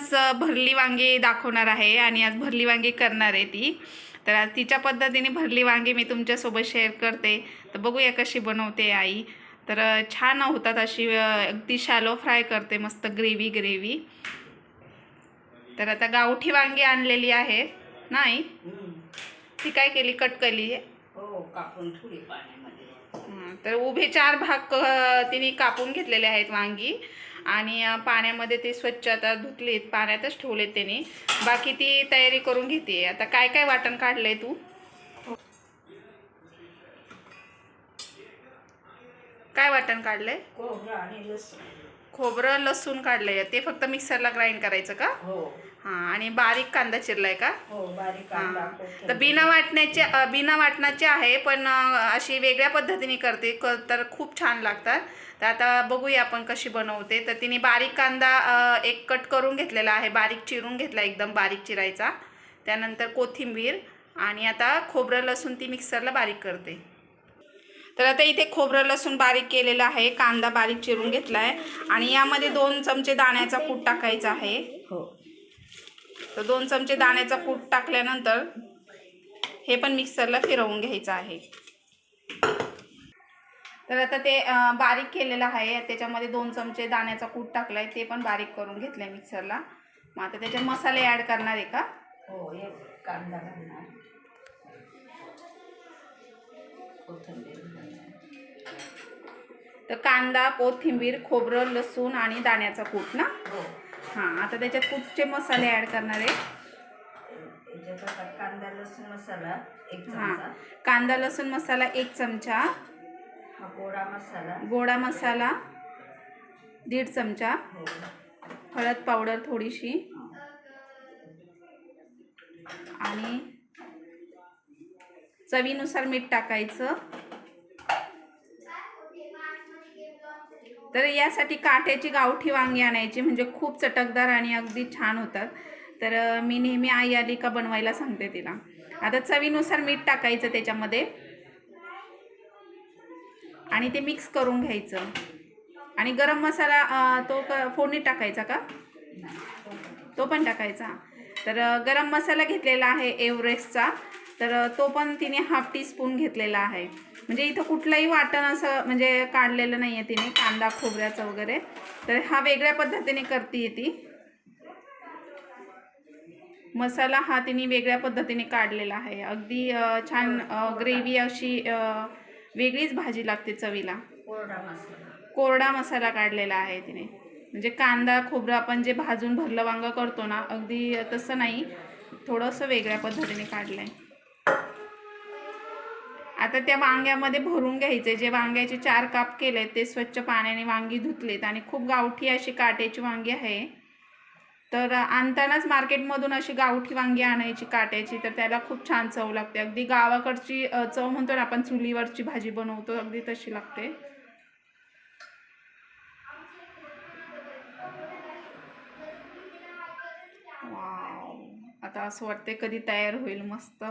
आज भरली वांगी दाखवणार आहे आणि आज भरली वांगी करणार आहे ती. तर आज तिच्या पद्धतीने भरली वांगी मी तुमच्यासोबत शेअर करते. तर बघूया कशी बनवते आई. तर छान होतात अशी अगदी शॅलो फ्राय करते मस्त ग्रेव्ही ग्रेव्ही तर आता गावठी वांगी आणलेली आहे. नाही. ती काय केली? कट केली? हो कापून पाण्यामध्ये हं, तर उभे चार भाग अ, तिने कापून घेतलेले आहेत वांगी. आणि पाण्यामध्ये ते स्वच्छ आता धुतलीत पाण्यातच ठेवलेत त्याने बाकी ती तयारी करून घेते. आता काय काय वाटण काढलंय तू? काय वाटण काढलंय? खोबरं लसूण काढलंय. ते फक्त मिक्सरला ग्राइंड करायचं का? हो. हां आणि बारीक कांदा चिरलाय का? हो बारीक कांदा कोथिंबीर. तर बिना वाटण्याचे अ, बिना वाटणाचे आहे पण अ, अशी वेगळ्या पद्धतीने करते. क तर खूप छान लागतात. तर आता बघूया आपण कशी बनवते. तर तिने बारीक कांदा अ, एक कट करून घेतलेला आहे. बारीक चिरून घेतला एकदम बारीक चिरायचा. त्यानंतर कोथिंबीर आणि आता खोबरं लसूण ती मिक्सरला बारीक करते. तर आता इथे खोबरं लसूण बारीक केलेलं आहे. कांदा बारीक चिरून घेतला आहे आणि यामध्ये दोन चमचे दाण्याचा कूट टाकायचा आहे. हो. तर दोन चमचे दाण्याचा कूट टाकल्यानंतर हे पण मिक्सरला फिरवून घ्यायचं आहे. तर आता ते बारीक केलेलं आहे. त्याच्यामध्ये दोन चमचे दाण्याचा कूट टाकलाय. ते पण बारीक करून घेतलंय मिक्सरला. मग आता त्याच्यात मसाले ॲड करणार आहे का? हो एक कांदा घालणार. कोथिंबीर. घालणार तर कांदा कोथिंबीर खोबरं लसूण आणि दाण्याचा कूट ना? हो. हां आता त्याच्यात कुठचे मसाले ॲड करणार आहे? कांदा लसूण मसाला एक हां. चमचा. कांदा लसूण मसाला एक चमचा. हा गोडा मसाला. गोडा मसाला दीड चमचा. हो. हळद पावडर थोडीशी. आणि चवीनुसार मीठ टाकायचं. तर यासाठी काट्याची गावठी वांगी आणायची म्हणजे खूप चटकदार आणि अगदी छान होतात. तर मी नेहमी आई आली का बनवायला सांगते तिला. आता चवीनुसार मीठ टाकायचं त्याच्यामध्ये. आणि ते मिक्स करून घ्यायचं. आणि गरम मसाला तो क फोडणीत टाकायचा का? तो पण टाकायचा. तर गरम मसाला घेतलेला आहे एव्हरेस्टचा. तर तो पण तिने हाफ टी स्पून घेतलेला आहे. म्हणजे इथं कुठलंही वाटण असं म्हणजे काढलेलं नाही आहे तिने कांदा खोबऱ्याचं वगैरे. तर हा वेगळ्या पद्धतीने करते ती. मसाला हा तिने वेगळ्या पद्धतीने काढलेला आहे. अगदी छान ग्रेव्ही अशी वेगळीच भाजी लागते चवीला. कोरडा मसाला. कोरडा मसाला काढलेला आहे तिने. म्हणजे कांदा खोबरं आपण जे भाजून भरलं वांगं करतो ना अगदी तसं नाही. थोडंसं वेगळ्या पद्धतीने काढलं आहे आता त्या वांग्यामध्ये भरून घ्यायचे. जे वांग्याचे चार काप केले ते स्वच्छ पाण्याने वांगी धुतलेत आणि खूप गावठी अशी काट्याची वांगी आहे. तर आणतानाच मार्केटमधून अशी गावठी वांगी आणायची काट्याची तर त्याला खूप छान चव लागते. अगदी गावाकडची चव म्हणतो ना आपण चुलीवरची भाजी बनवतो अगदी तशी लागते. वाव! आता असं वाटते कधी तयार होईल मस्त.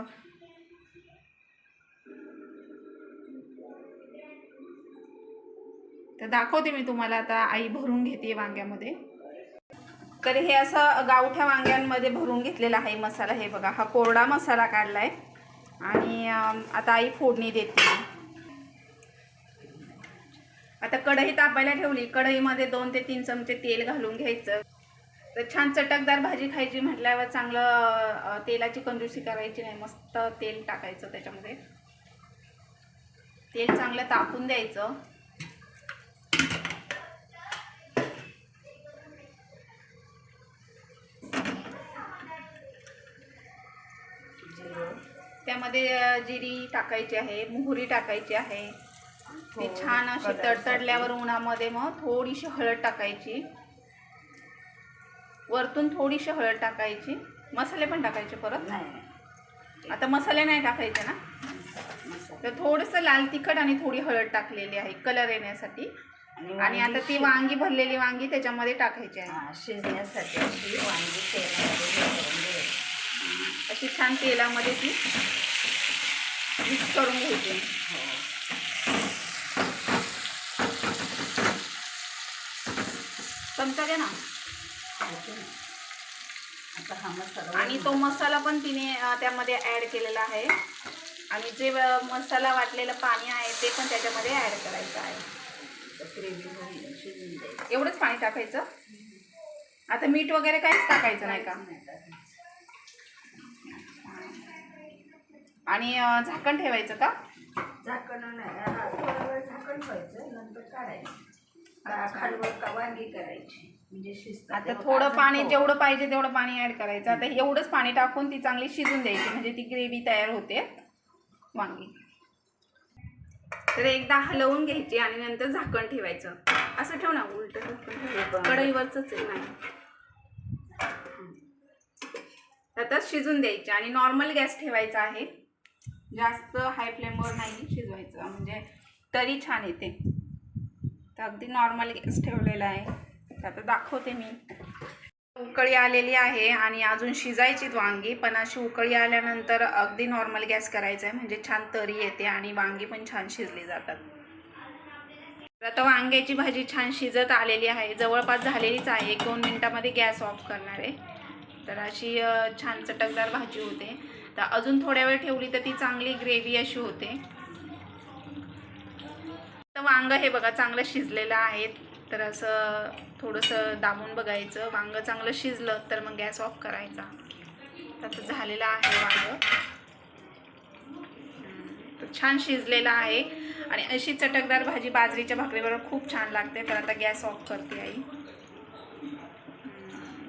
तर दाखवते मी तुम्हाला आता आई भरून घेते वांग्यामध्ये. तर हे असं गावठ्या वांग्यांमध्ये भरून घेतलेला आहे मसाला. हे बघा हा कोरडा मसाला काढला आहे आणि आता आई फोडणी देते. आता कढई तापायला ठेवली. कढईमध्ये दोन ते तीन चमचे तेल घालून घ्यायचं. तर छान चटकदार भाजी खायची म्हटल्यावर चांगलं तेलाची कंजूसी करायची नाही. मस्त तेल टाकायचं त्याच्यामध्ये. तेल चांगलं तापून द्यायचं. त्यामध्ये अ, जिरी टाकायची आहे मोहरी टाकायची आहे. ते हो, छान अशी. तडतडल्यावर उन्हामध्ये मग थोडीशी हळद टाकायची. वरतून थोडीशी हळद टाकायची. मसाले पण टाकायचे परत. नाही. आता मसाले नाही टाकायचे ना? तर थोडंसं लाल तिखट आणि थोडी हळद टाकलेली आहे कलर येण्यासाठी. आणि आता ती वांगी भरलेली वांगी त्याच्यामध्ये टाकायची आहे. शिजण्यासाठी अशी वांगी तेलामध्ये करून घ्यायची. अशी छान तेलामध्ये ती मिक्स करून घ्यायची हो. चमचा घ्या ना. ओके. आता हा मसाला आणि तो मसाला पण तिने त्यामध्ये ॲड केलेला आहे. आणि जे मसाला वाटलेलं पाणी आहे ते पण त्याच्यामध्ये ॲड करायचं आहे. एवढंच पाणी टाकायचं? आता मीठ वगैरे काहीच टाकायचं नाही का नाही टाकायचं. आणि झाकण ठेवायचं का? झाकण नाही थोडा वेळ झाकण ठेवायचं नंतर काढायचं. का खालवर का वांगी करायची म्हणजे आता थोडं पाणी. जेवढं पाहिजे तेवढं पाणी ॲड करायचं. आता एवढंच पाणी टाकून ती चांगली शिजून द्यायची म्हणजे ती ग्रेव्ही तयार होते वांगी. तर एकदा हलवून घ्यायची आणि नंतर झाकण ठेवायचं. असं ठेव ना उलट. कढईवरच आहे. नाही. आता शिजून द्यायची आणि नॉर्मल गॅस ठेवायचा आहे. जास्त हाय फ्लेमवर नाही शिजवायचं. म्हणजे तरी छान येते. तर अगदी नॉर्मल गॅस ठेवलेला आहे. तर आता दाखवते मी. उकळी आलेली आहे आणि अजून शिजायची वांगी पण अशी उकळी आल्यानंतर अगदी नॉर्मल गॅस करायचा आहे. म्हणजे छान तरी येते आणि वांगी पण छान शिजली जातात. तर आता वांग्याची भाजी छान शिजत आलेली आहे. जवळपास झालेलीच आहे. एक दोन मिनटामध्ये गॅस ऑफ करणार आहे. तर अशी छान चटकदार भाजी होते. तर अजून थोड्या वेळ ठेवली तर ती चांगली ग्रेव्ही अशी होते. तर वांग हे बघा चांगलं शिजलेलं आहे तर असं थोडंसं दाबून बघायचं. वांग चांगलं शिजलं तर मग गॅस ऑफ करायचा. तर आता झालेलं आहे वांग. तर छान शिजलेलं आहे. आणि अशी चटकदार भाजी बाजरीच्या भाकरीबरोबर खूप छान लागते. तर आता गॅस ऑफ करते आई.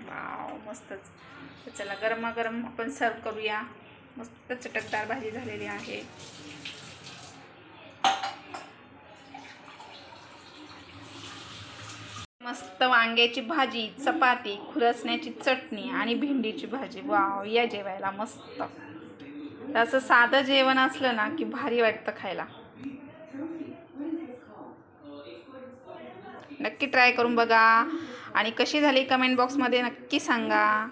वाव मस्तच. चला गरमागरम आपण सर्व करूया. मस्त चटकदार भाजी झालेली आहे. मस्त वांग्याची भाजी चपाती खुरसण्याची चटणी आणि भेंडीची भाजी. वाव या जेवायला मस्त. असं साधं जेवण असलं ना की भारी वाटतं खायला. नक्की ट्राय करून बघा. आणि कशी झाली कमेंट बॉक्समध्ये नक्की सांगा.